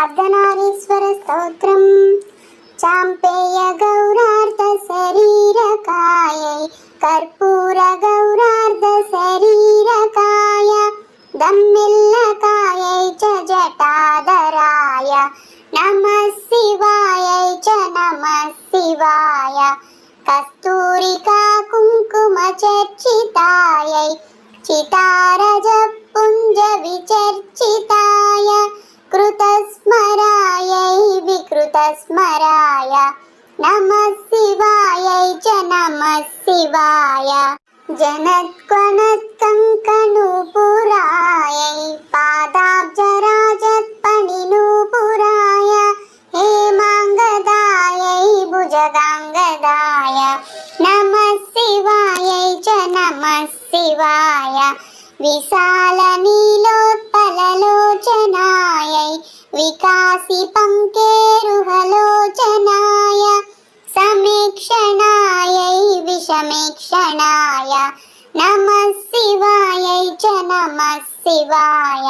అర్ధనారీశ్వర స్తోత్రం చాంపేయ గౌరార్ధ శరీరకాయై కర్పూర గౌరార్ధ శరీరకాయ దమ్మిల్లకాయై చ జటాధరాయ నమ శివాయై చ నమ వికృతస్మరాయ నమ శివాయ చ నమ శివాయ. జనత్కనత్కంకణూపురాయై పాదాబ్జరాజత్పణినూపురాయ హేమాంగదాయ భుజగాంగదాయ. నమ శివాయ చ నమ శివాయ. విశాల నీలో विकासि पङ्केरुहलोचनाय समीक्षणायै विषमीक्षणाय नमः शिवायै च नमः शिवाय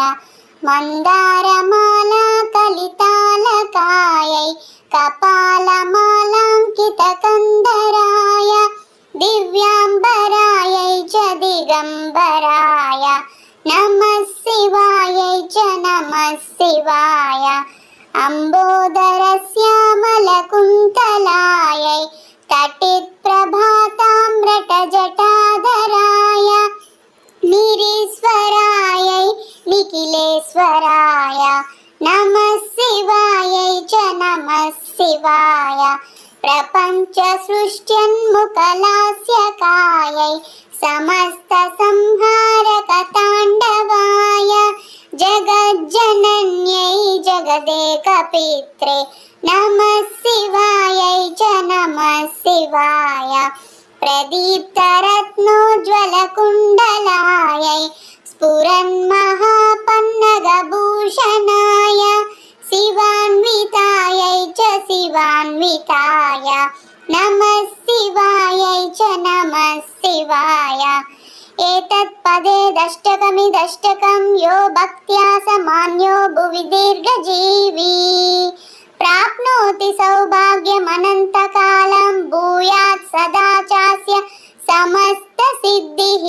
मन्दारमाला कलितालकायै कपालमालाङ्कितकन्धराय दिव्याम्बरायै च दिगम्बराय నమ శివాయ చ నమ శివాయ అంబోదర శ్యామల కుంతలాయ తటిత్ ప్రభాతామ్రట జటాధరాయ నిరీశ్వరాయ నిఖిలేశ్వరాయ నమ శివాయ చ నమ శివాయ ప్రపంచ సృష్ట్యన్ముఖలాస్యకాయ సమస్త సంహారక పిత్రే నమ శివాయై చ నమ శివాయ ప్రదీప్తరత్నోజ్వల కుండలాయై స్ఫురన్మహాపన్నగభూషణాయ శివాన్వితాయై చ శివాన్వితాయ నమ శివాయై చ నమ శివాయ एतत्पदे మిదష్టకం యో భక్త్యా సమాన్యో భువి దీర్ఘజీవి ప్రాప్నోతి సౌభాగ్యమనంతకాలం భూయాత్ సదా చాస్య సమస్త సిద్ధిః